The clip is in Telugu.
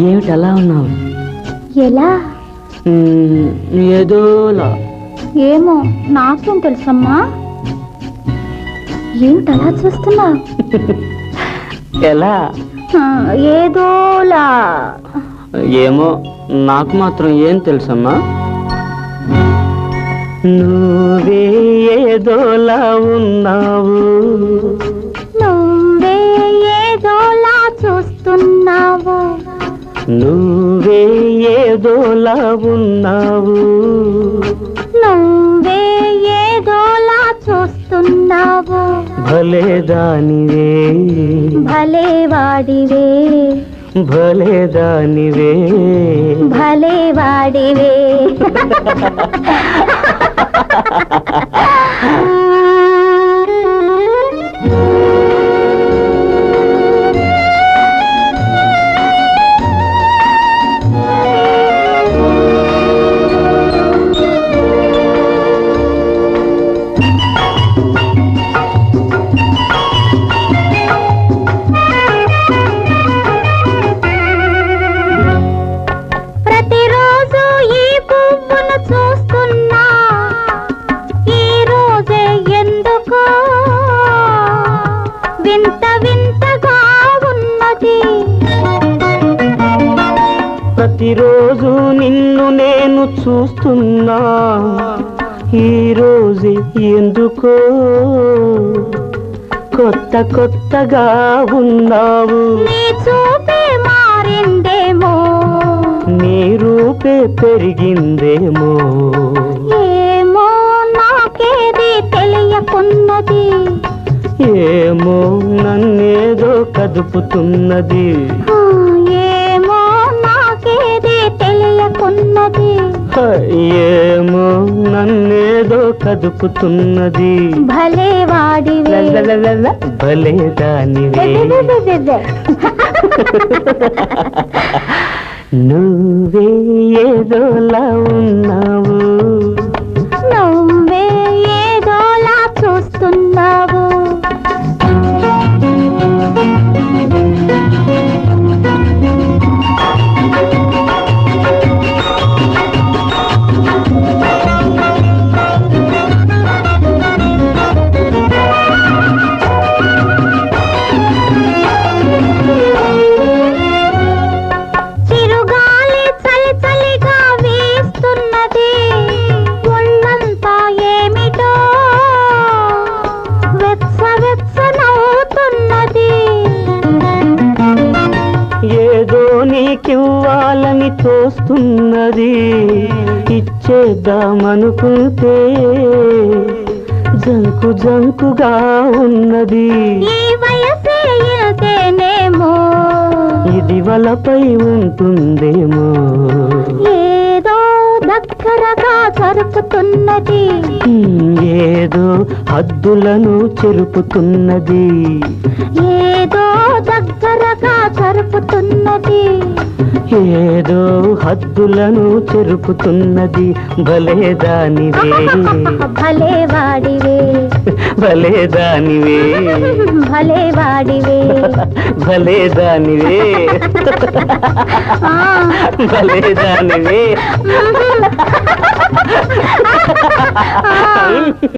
ఏమిటి అలా ఉన్నావు? ఎలా? ఏదోలా. ఏమో నాకేం తెలుసమ్మా? ఏమిటి అలా చూస్తున్నావు? ఎలా? ఏదోలా. ఏమో నాకు మాత్రం ఏం తెలుసమ్మా? నువ్వే ఏదోలా ఉన్నావు. నువ్వే ఏదోలా ఉన్నావు. నువ్వే ఏదోలా చూస్తున్నావు. భలే దానివే. భలే వాడివే. భలే దానివే. భలే వాడివే. పువ్వును చూస్తున్నా. ఈ రోజే ఎందుకో? వింత వింతగా ఉన్నది. ప్రతిరోజు నిన్ను నేను చూస్తున్నా. ఈ రోజు ఎందుకో? కొత్త కొత్తగా ఉన్నావు. నీ చూపే మారిందేమో? రూపే పెరిగిందేమో. ఏమో నాకేది తెలియకున్నది. ఏమో నన్నేదో కదుపుతున్నది. ఏమో నాకేది తెలియకున్నది. ఏమో నన్నేదో కదుపుతున్నది. భలే లలలలల, భలే దానివే. నువ్వే ఏదోలా ఉన్నావు. నీకివ్వాలని తోస్తున్నది. ఇచ్చేద్దామనుకుంటే జంకు జంకుగా ఉన్నది. ఇది వలపై ఉంటుందేమో. దగ్గరగా జరుపుతున్నది. ఏదో హద్దులను చెరుపుతున్నది. ఏదో దగ్గరగా జరుపుతున్నది. ఏదో హద్దులను చెరుపుతున్నది. భలే దానివే భలే వాడివే భలే దానివే భలే వాడివే భలే దానివే. భలే దానివే.